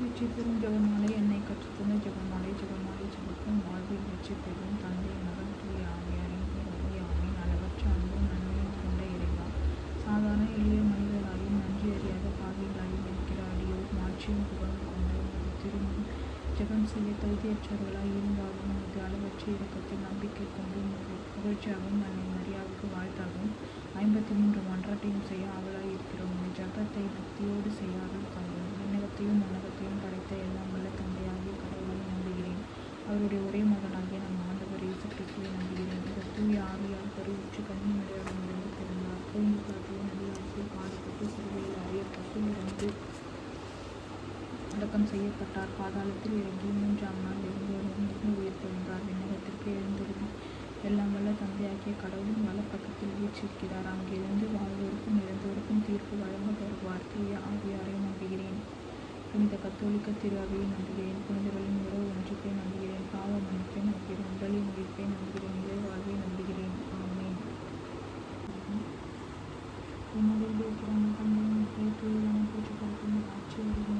வெற்றி பெறும் ஜெபமாலை என்னை கற்றுத்தந்த ஜெபமாலை ஜெபமாலை ஜெபக்கும் வாழ்வில் வெற்றி பெறும் தந்தை மகன் தூய ஆவியாரின் பேரொழி அளவற்ற அன்பும் நன்மையும் கொண்ட இறைவா. சாதாரண எளிய மனிதராயும் நன்றி அறியாத பாவிகளாயும் இருக்கிற அடியோர் மாற்றியும் புகழும் கொண்ட உமது ஜெகம் ஜெபம் செய்ய தகுதியற்றவர்களாய் இருந்தாலும் உமது அளவற்ற இறக்கத்தில் நம்பிக்கை கொண்டு புகழ்ச்சியாகவும் அன்னை மரியாவுக்கு வாழ்த்தாகவும் ஐம்பத்தி மூன்று மன்றாட்டையும் செய்ய ஆவலாய் இருக்கிறோம் உம்மை ஜபத்தை பக்தியோடு செய்யாமல் விண்ணகத்தையும் மன்னகத்தையும் படைத்த எல்லாம் வல்ல தந்தையாகிய கடவுளை நம்புகிறேன் நம்முடைய ஒரே மகனாகிய நம் ஆண்டவர் இயேசு கிறிஸ்துவை நம்புகிறேன். இவர் தூய ஆவியால் கருவுற்று கன்னி இருந்து பிறந்தார். பூந்து காட்டிய நடிகாசில் பாடுபட்டு சிறுவையில் அறியப்பட்டு இறந்து அடக்கம் செய்யப்பட்டார். பாதாளத்தில் இறங்கி மூன்றாம் நாள் எழுந்தோடும் உயிர் தெழுந்தார் விண்ணகத்திற்கு எழுந்திருந்து எல்லாம் வல்ல தந்தையாகிய கடவுளின் வலப்பக்கத்தில் வீச்சிருக்கிறார் அங்கிருந்து வாழ்வோருக்கும் இறந்தோருக்கும் தீர்ப்பு வழங்க வருவார் தூய ஆவியாரை நம்புகிறேன் இந்த கத்தோலிக்க திரு நம்புகிறேன். புனிதர்களின் உறவு ஒன்றுக்கை நம்புகிறேன். பாவ மன்னிப்பை நம்புகிறேன். உடலின் உயிர்ப்பை நம்புகிறேன். இறை வாழ்வை நம்புகிறேன். ஆமேன். என்னுடைய இருக்கிறாங்க தந்தை மக்கள் தூயவனை போற்றி ஆட்சி வருகின்ற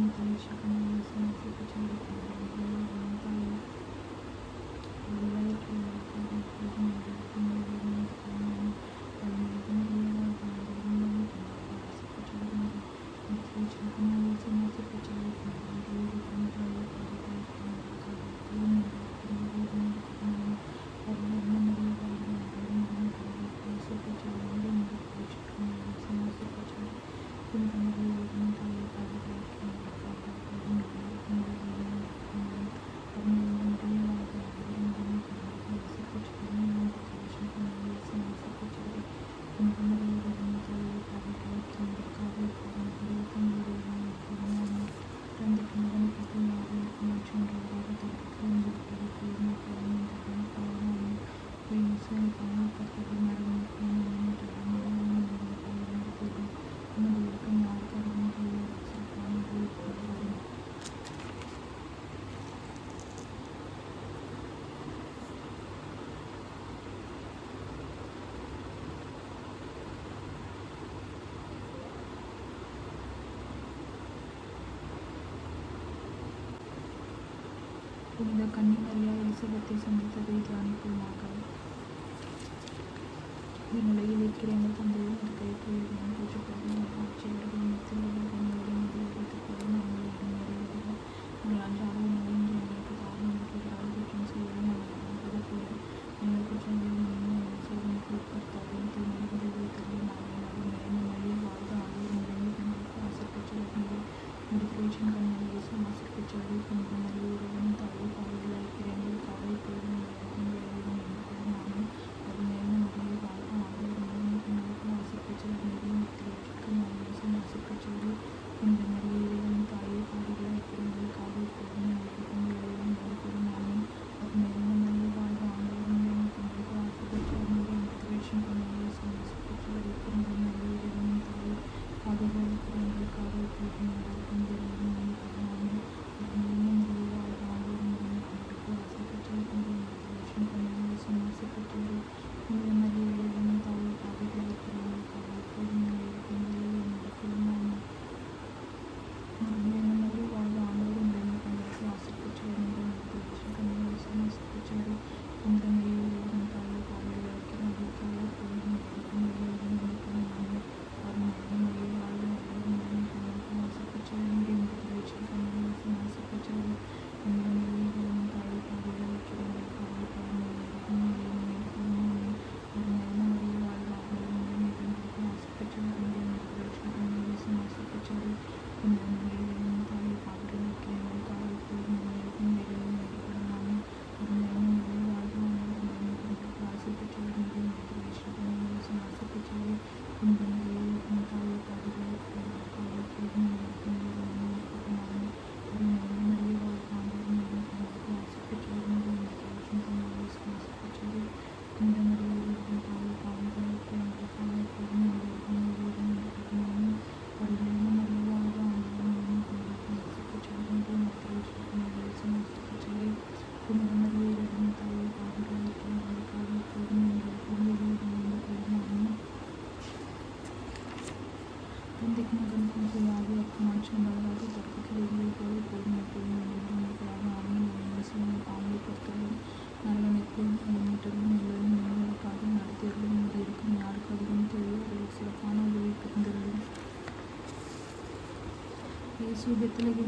Thank you. புனித கன்னிமரியா எலிசபத்தை சந்தித்ததை தியானிப்போமாக இந்நிலையில் இருக்கிற எங்கள் தந்தையும் கைப்பேறும் করতে লেগে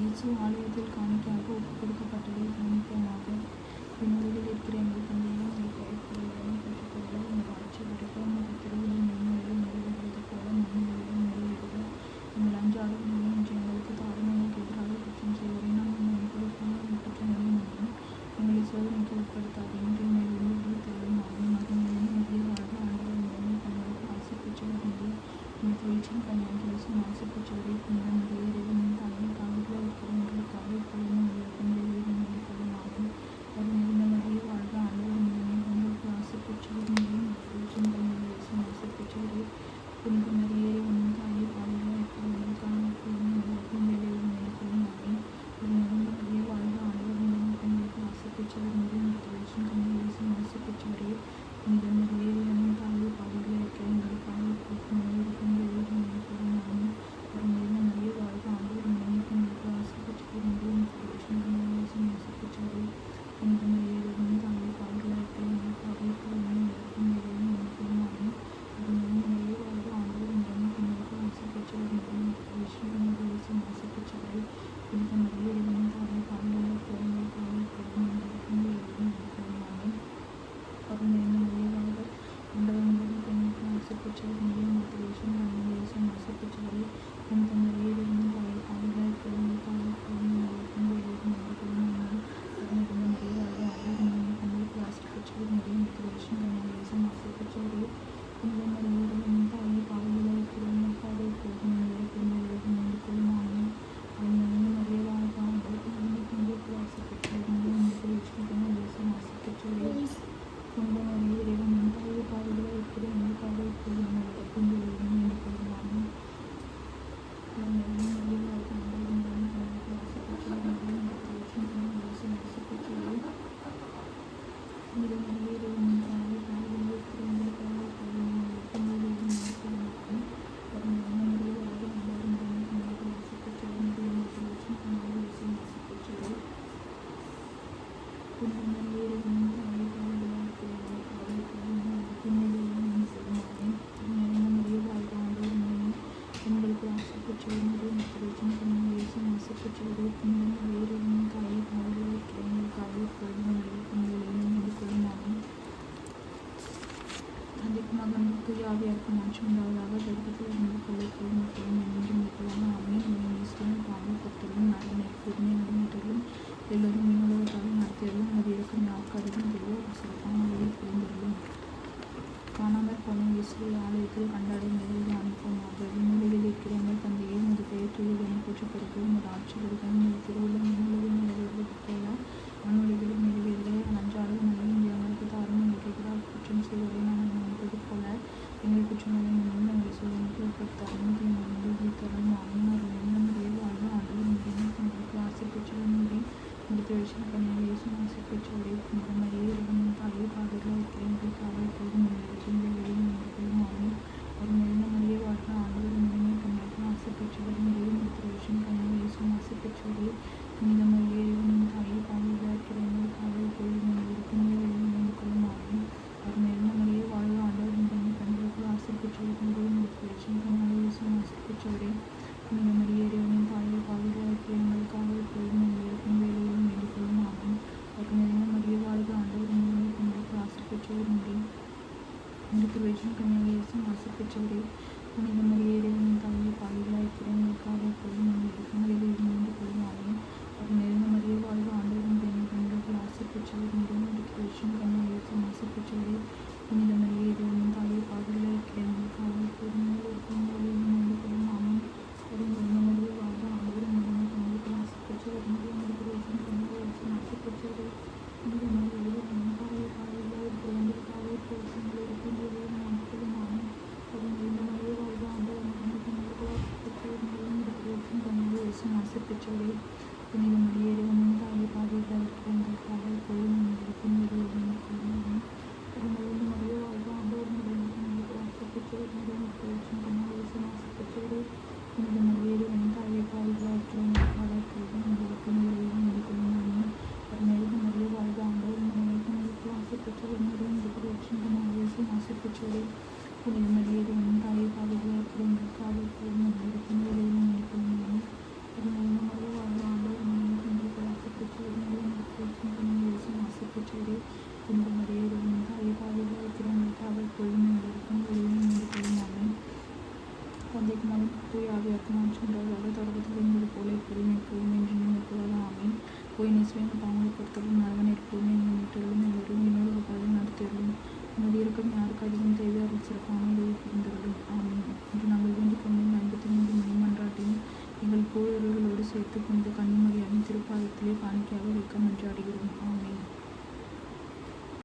இயேசு ஆலயத்தில் காணிக்கையாக ஒப்பு கொடுக்கப்பட்டதை கவனிப்போமாக. விண்ணுலகில் இருக்கிற எங்கள் தந்தையை உங்கள் பெயர் பெற்றுக்கொள்ள உங்கள் ஆட்சி வருக Լավ երկնաչում, լավ լավը երկիծը մեկը լեկում մտորում են, ինգի մտորում ամեն, նույն իսկին պանում կպտորում, նարին երկուրում, նույն մտորում, ելորում de